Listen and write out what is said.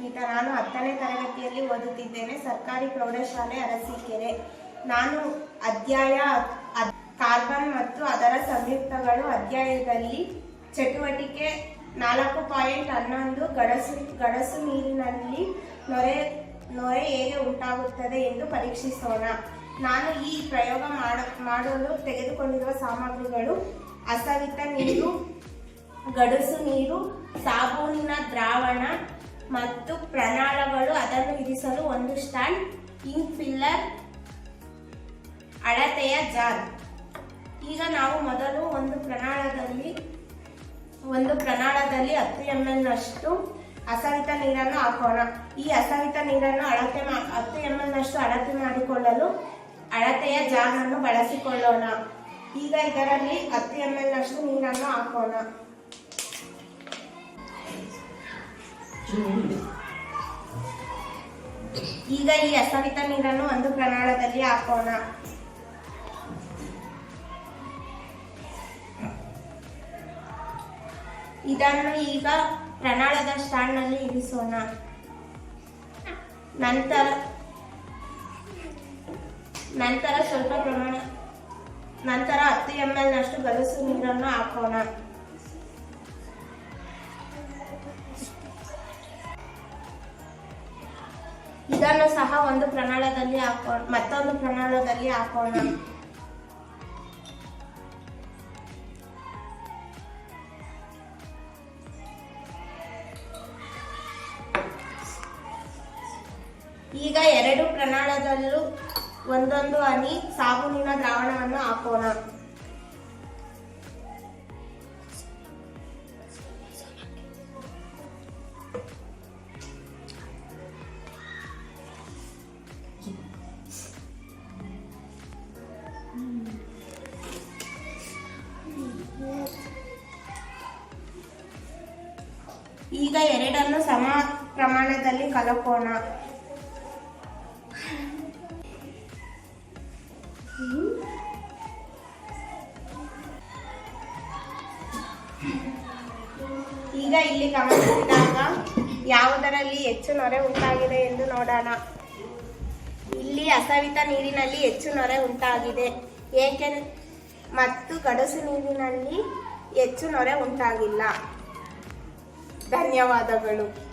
ರಶ್ಮಿತಾ ನಾನು ಹತ್ತನೇ ತರಗತಿಯಲ್ಲಿ ಓದುತ್ತಿದ್ದೇನೆ, ಸರ್ಕಾರಿ ಪ್ರೌಢಶಾಲೆ ಅರಸೀಕೆರೆ. ನಾನು ಅಧ್ಯಾಯ ಕಾರ್ಬನ್ ಮತ್ತು ಅದರ ಸಂಯುಕ್ತಗಳು ಅಧ್ಯಾಯದಲ್ಲಿ ಚಟುವಟಿಕೆ ನಾಲ್ಕು ಪಾಯಿಂಟ್ ಹನ್ನೊಂದು ಗಡಸು ಗಡಸು ನೀರಿನಲ್ಲಿ ನೊರೆ ನೊರೆ ಹೇಗೆ ಉಂಟಾಗುತ್ತದೆ ಎಂದು ಪರೀಕ್ಷಿಸೋಣ. ನಾನು ಈ ಪ್ರಯೋಗ ಮಾಡಲು ತೆಗೆದುಕೊಂಡಿರುವ ಸಾಮಗ್ರಿಗಳು ಅಸವಿತ ನೀರು, ಗಡಸು ನೀರು, ಸಾಬೂನಿನ ದ್ರಾ ಮತ್ತು ಪ್ರಣಾಳಗಳು ಅದನ್ನು ಇರಿಸಲು ಒಂದು ಸ್ಟ್ಯಾಂಡ್ ಇಂಕ್ ಫಿಲ್ಲರ್, ಅಳತೆಯ ಜಾರ್. ಈಗ ನಾವು ಮೊದಲು ಒಂದು ಪ್ರಣಾಳದಲ್ಲಿ ಒಂದು ಪ್ರಣಾಳದಲ್ಲಿ ಹತ್ತು ಎಂ ಎಲ್ ನಷ್ಟು ಅಸಹಿತ ನೀರನ್ನು ಹಾಕೋಣ. ಈ ಅಸಹಿತ ನೀರನ್ನು ಅಳತೆ ಹತ್ತು ಎಂ ಎಲ್ ನಷ್ಟು ಅಳತೆ ಮಾಡಿಕೊಳ್ಳಲು ಅಳತೆಯ ಜಾರನ್ನು ಬಳಸಿಕೊಳ್ಳೋಣ. ಈಗ ಇದರಲ್ಲಿ ಹತ್ತು ಎಂ ಎಲ್ ನಷ್ಟು ನೀರನ್ನು ಹಾಕೋಣ. ಈಗ ಈ ಅಸವಿತ ನೀರನ್ನು ಒಂದು ಪ್ರಮಾಣದಲ್ಲಿ ಹಾಕೋಣ. ಇದನ್ನು ಈಗ ಪ್ರಣಾಳದ ಸ್ಟ್ಯಾಂಡ್ನಲ್ಲಿ ಇರಿಸೋಣ. ನಂತರ ನಂತರ ಸ್ವಲ್ಪ ಪ್ರಮಾಣ, ನಂತರ ಹತ್ತು ಎಂ ಎಲ್ ನಷ್ಟು ಗಲಸು ನೀರನ್ನು ಹಾಕೋಣ. ಇದನ್ನು ಸಹ ಒಂದು ಪ್ರಣಾಳದಲ್ಲಿ ಹಾಕೋಣ ಮತ್ತೊಂದು ಪ್ರಣಾಳದಲ್ಲಿ ಹಾಕೋಣ. ಈಗ ಎರಡು ಪ್ರಣಾಳದಲ್ಲೂ ಒಂದೊಂದು ಹನಿ ಸಾಬೂನಿನ ದ್ರಾವಣವನ್ನು ಹಾಕೋಣ. ಈಗ ಎರಡನ್ನು ಸಮ ಪ್ರಮಾಣದಲ್ಲಿ ಕಲಕೋಣ. ಈಗ ಇಲ್ಲಿ ಗಮನಿಸಿದಾಗ ಯಾವುದರಲ್ಲಿ ಹೆಚ್ಚು ನೊರೆ ಉಂಟಾಗಿದೆ ಎಂದು ನೋಡೋಣ. ಇಲ್ಲಿ ಅಸವಿತ ನೀರಿನಲ್ಲಿ ಹೆಚ್ಚು ನೊರೆ ಉಂಟಾಗಿದೆ. ಏಕೆ ಮತ್ತು ಗಡಸು ನೀರಿನಲ್ಲಿ ಹೆಚ್ಚು ನೊರೆ ಉಂಟಾಗಿಲ್ಲ. ಧನ್ಯವಾದಗಳು.